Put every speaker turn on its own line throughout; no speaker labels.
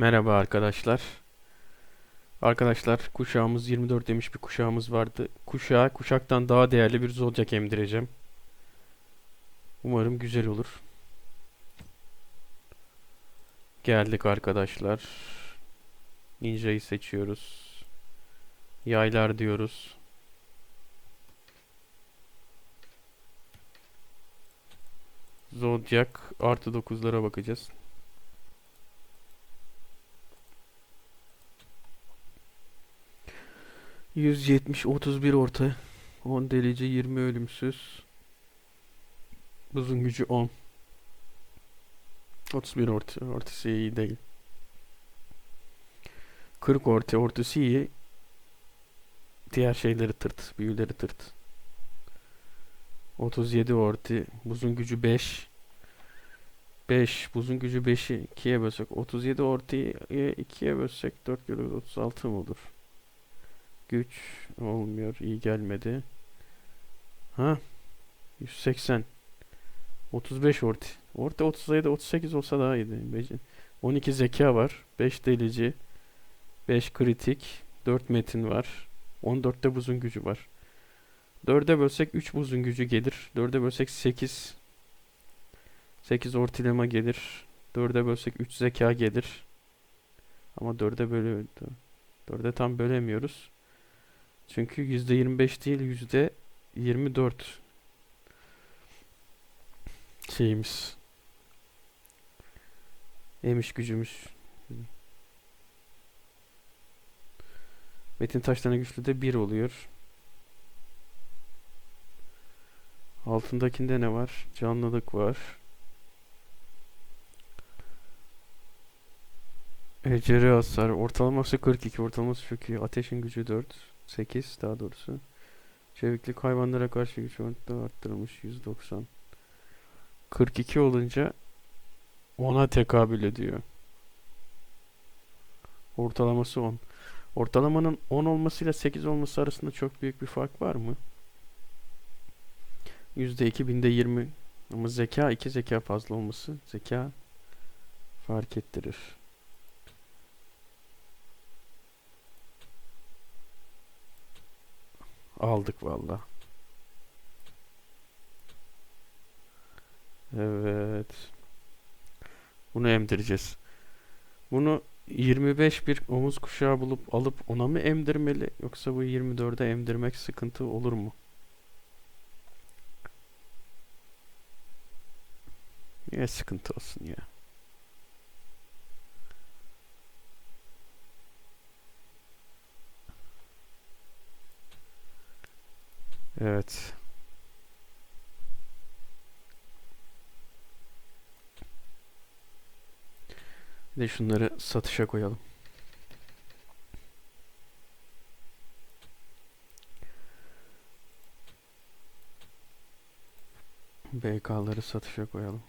Merhaba arkadaşlar. Arkadaşlar kuşağımız 24 demiş bir kuşağımız vardı. Kuşağa kuşaktan daha değerli bir zodiac emdireceğim. Umarım güzel olur. Geldik arkadaşlar. Ninja'yı seçiyoruz. Yaylar diyoruz. Zodiac artı 9'lara bakacağız. Yüz yetmiş otuz bir orta. 10 delici 20 ölümsüz. Buzun gücü 10. 31 orta. Ortası iyi değil. 40 orta. Ortası iyi. Diğer şeyleri tırt. Büyüleri tırt. 37 orta. Buzun gücü 5. 5. Buzun gücü 5'i 2'ye bölsek. 37 ortayı 2'ye bölsek 4 kere 36 mı olur? Güç olmuyor. iyi gelmedi. Ha? 180. 35 orta. Orta 37 38 olsa daha iyiydi. Bece- 12 zeka var. 5 delici. 5 kritik. 4 metin var. 14'te buzun gücü var. 4'e bölsek 3 buzun gücü gelir. 4'e bölsek 8. 8 ortalama gelir. 4'e bölsek 3 zeka gelir. Ama 4'e bölü 4'e tam bölemiyoruz. Çünkü %25 değil %24 şeyimiz. Emiş gücümüz. Metin taşlarına güçlü de 1 oluyor. Altındakinde ne var? Canlılık var. Eceri hasar. Ortalaması 42. Ortalaması çok iyi. Ateşin gücü 4. 8 daha doğrusu. Çeviklik hayvanlara karşı güç da arttırılmış 190. 42 olunca 10'a tekabül ediyor. Ortalaması 10. Ortalamanın 10 olmasıyla 8 olması arasında çok büyük bir fark var mı? %2 binde 20 ama zeka 2 zeka fazla olması zeka fark ettirir. Aldık valla. Evet. Bunu emdireceğiz. Bunu 25 bir omuz kuşağı bulup alıp ona mı emdirmeli yoksa bu 24'e emdirmek sıkıntı olur mu? Niye sıkıntı olsun ya? Evet. Bir de şunları satışa koyalım. BK'ları satışa koyalım.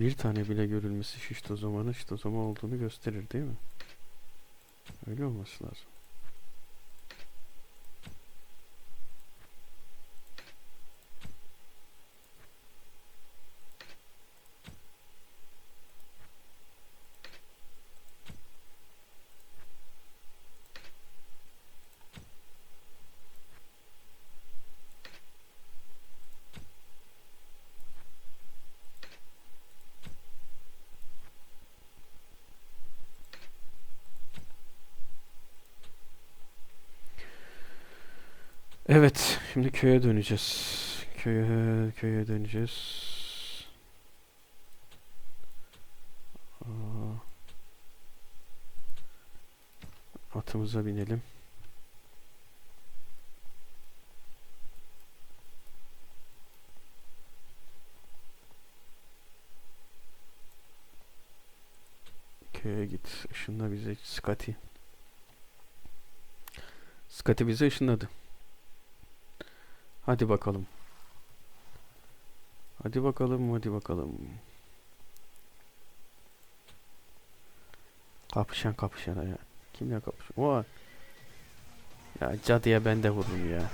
Bir tane bile görülmesi şiş tozamanın şiş tozama olduğunu gösterir değil mi? Öyle olması lazım. Evet, şimdi köye döneceğiz. Köye, köye döneceğiz. Atımıza binelim. Köye git. Işınla bize Scotty. Scotty bizi ışınladı. Hadi bakalım. Hadi bakalım, hadi bakalım. Kapışan kapışana ya. Kimle kapışıyor? O ya cadıya ben de vururum ya.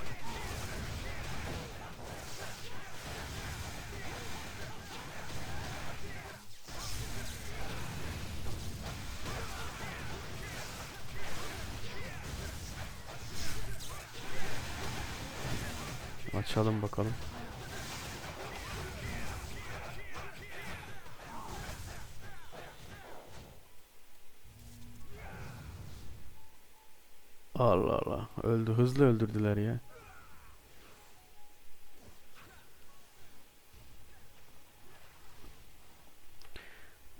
Açalım bakalım. Allah Allah. Öldü. Hızlı öldürdüler ya.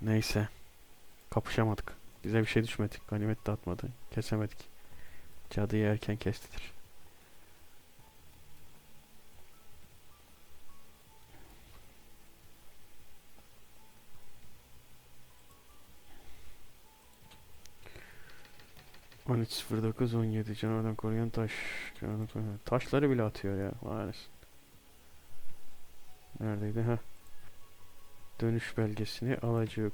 Neyse. Kapışamadık. Bize bir şey düşmedi. Ganimet de atmadı. Kesemedik. Cadıyı erken kestidir. On üç sıfır dokuz on yedi canavardan koruyan taş. Canavardan Taşları bile atıyor ya. Maalesef. Neredeydi? ha? Dönüş belgesini alacak.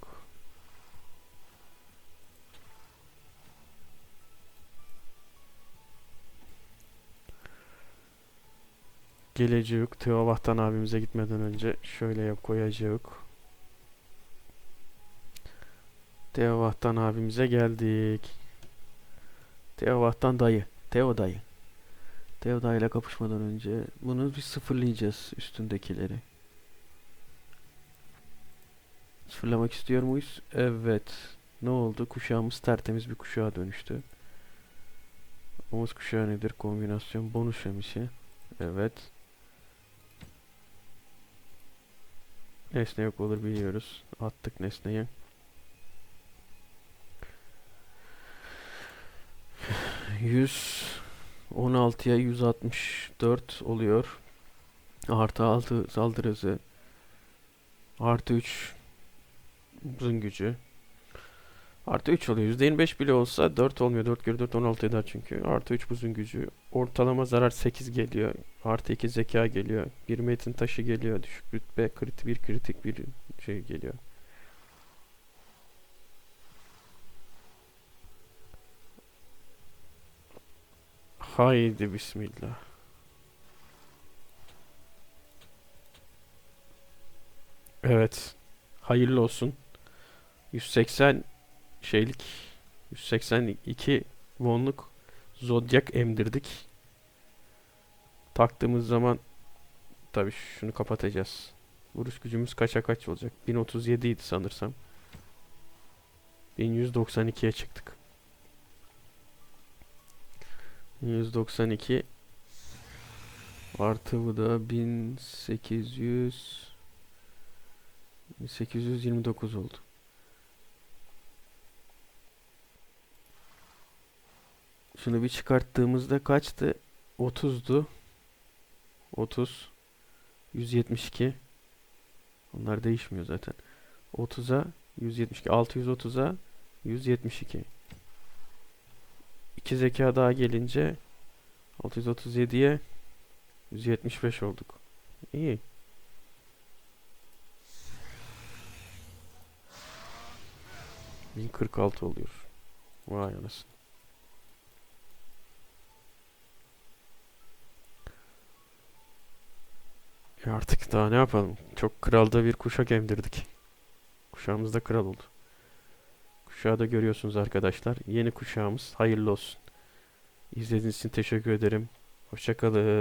Gelecek. Teovahtan abimize gitmeden önce şöyle yap koyacak. Teovahtan abimize geldik. Teovahtan dayı. Teo dayı. Teo dayıyla kapışmadan önce bunu bir sıfırlayacağız üstündekileri. Sıfırlamak istiyor muyuz? Evet. Ne oldu? Kuşağımız tertemiz bir kuşağa dönüştü. Omuz kuşağı nedir? Kombinasyon bonus emisi. Evet. Nesne yok olur biliyoruz. Attık nesneyi. Yüz 16'ya 164 oluyor. Artı 6 saldırı hızı. Artı 3 uzun gücü. Artı 3 oluyor. %25 bile olsa 4 olmuyor. 4 kere 4 16 eder çünkü. Artı 3 uzun gücü. Ortalama zarar 8 geliyor. Artı 2 zeka geliyor. Bir metin taşı geliyor. Düşük rütbe, kritik bir kritik bir şey geliyor. Haydi bismillah. Evet. Hayırlı olsun. 180 şeylik 182 wonluk zodyak emdirdik. Taktığımız zaman tabii şunu kapatacağız. Vuruş gücümüz kaça kaç olacak? 1037 idi sanırsam. 1192'ye çıktık. 192 artı bu da 1800 1829 oldu. Şunu bir çıkarttığımızda kaçtı? 30'du. 30 172 Onlar değişmiyor zaten. 30'a 172 630'a 172 2 zeka daha gelince 637'ye 175 olduk. İyi. Bin 46 oluyor. Vay anasını. E artık daha ne yapalım? Çok kralda bir kuşak emdirdik. Kuşağımız da kral oldu. Kuşağı da görüyorsunuz arkadaşlar. Yeni kuşağımız hayırlı olsun. İzlediğiniz için teşekkür ederim. Hoşçakalın.